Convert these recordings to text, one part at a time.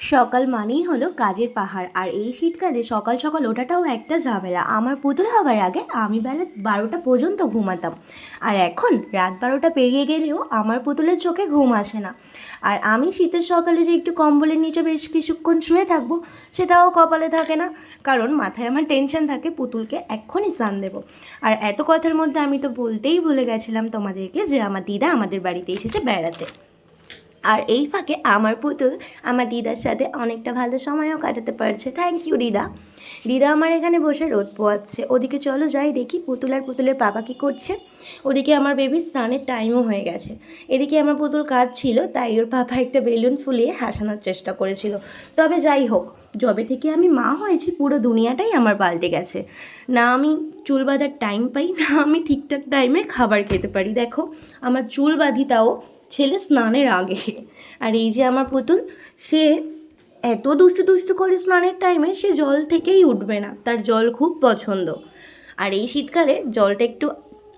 সকাল মানেই হলো কাজের পাহাড়। আর এই শীতকালে সকাল সকাল ওঠাটাও একটা ঝামেলা। আমার পুতুল হবার আগে আমি বেলা বারোটা পর্যন্ত ঘুমাতাম। আর এখন রাত বারোটা পেরিয়ে গেলেও আমার পুতুলের চোখে ঘুম আসে না। আর আমি শীতের সকালে যে একটু কম্বলের নিচে বেশ কিছুক্ষণ শুয়ে থাকব, সেটাও কপালে থাকে না। কারণ মাথায় আমার টেনশন থাকে, পুতুলকে এক্ষুনি স্নান দেবো। আর এত কথার মধ্যে আমি তো বলতেই ভুলে গেছিলাম তোমাদেরকে যে আমার দিদা আমাদের বাড়িতে এসেছে বেড়াতে। আর এই ফাঁকে আমার পুতুল আমার দিদার সাথে অনেকটা ভালো সময়ও কাটাতে পারছে। থ্যাংক ইউ দিদা। দিদা আমার এখানে বসে রোদ পোয়াচ্ছে। ওদিকে চলো যাই দেখি পুতুল আর পুতুলের বাবা কী করছে। ওদিকে আমার বেবি স্নানের টাইমও হয়ে গেছে। এদিকে আমার পুতুল কাজ ছিল তাই ওর পাপা একটা বেলুন ফুলিয়ে হাসানোর চেষ্টা করেছিল। তবে যাই হোক, যবে থেকে আমি মা হয়েছি, পুরো দুনিয়াটাই আমার পাল্টে গেছে। না আমি চুল বাঁধার টাইম পাই, না আমি ঠিকঠাক টাইমে খাবার খেতে পারি। দেখো, আমার চুল বাঁধি তাও ছেলে স্নানের আগে। আর এই যে আমার পুতুল, সে এত দুষ্টু দুষ্টু করে স্নানের টাইমে সে জল থেকেই উঠবে না। তার জল খুব পছন্দ। আর এই শীতকালে জলটা একটু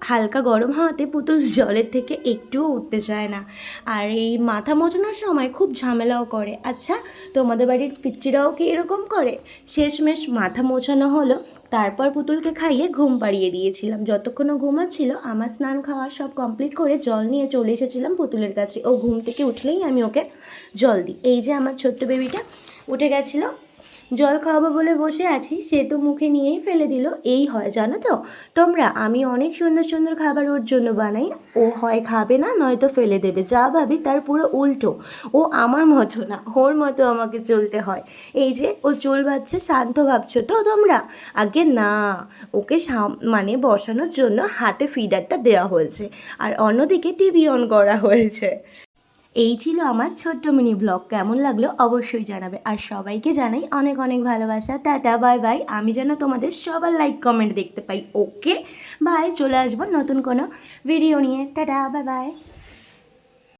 হালকা গরম হওয়াতে পুতুল জলের থেকে একটুও উঠতে চায় না। আর এই মাথা মোচানোর সময় খুব ঝামেলাও করে। আচ্ছা তোমাদের বাড়ির পিচ্চিরাও কি এরকম করে? শেষমেশ মাথা মোছানো হলো, তারপর পুতুলকে খাইয়ে ঘুম পাড়িয়ে দিয়েছিলাম। যতক্ষণ ও ঘুমাচ্ছিল, আমার স্নান খাওয়া সব কমপ্লিট করে জল নিয়ে চলে এসেছিলাম পুতুলের কাছে। ও ঘুম থেকে উঠলেই আমি ওকে জল দিই। এই যে আমার ছোট্ট বেবিটা উঠে গেছিল। জল খাওয়াবো বলে বসে আছি, সে তো মুখে নিয়েই ফেলে দিল, এই হয়, জানো তো? তোমরা, আমি অনেক সুন্দর সুন্দর খাবার ওর জন্য বানাই, ও হয় খাবে না, নয়তো ফেলে দেবে, যা ভাবি তার পুরো উল্টো, ও আমার মতো না, ওর মতো আমাকে চলতে হয়। এই যে, ও চুল ভাবছে শান্ত ভাবছ তো তোমরা? আগে না, ওকে মানে বসানোর জন্য হাতে ফিডারটা দেওয়া হয়েছে, আর অন্যদিকে টিভি অন করা হয়েছে। এই ছিল আমার ছোট্ট মিনি ব্লগ কেমন লাগল অবশ্যই জানাবে। আর সবাইকে জানাই অনেক অনেক ভালোবাসা। Tata, bye bye. আমি যেন তোমাদের সবার লাইক কমেন্ট দেখতে পাই। ওকে বাই চলে আসব নতুন কোনো ভিডিও নিয়ে। Tata, bye bye.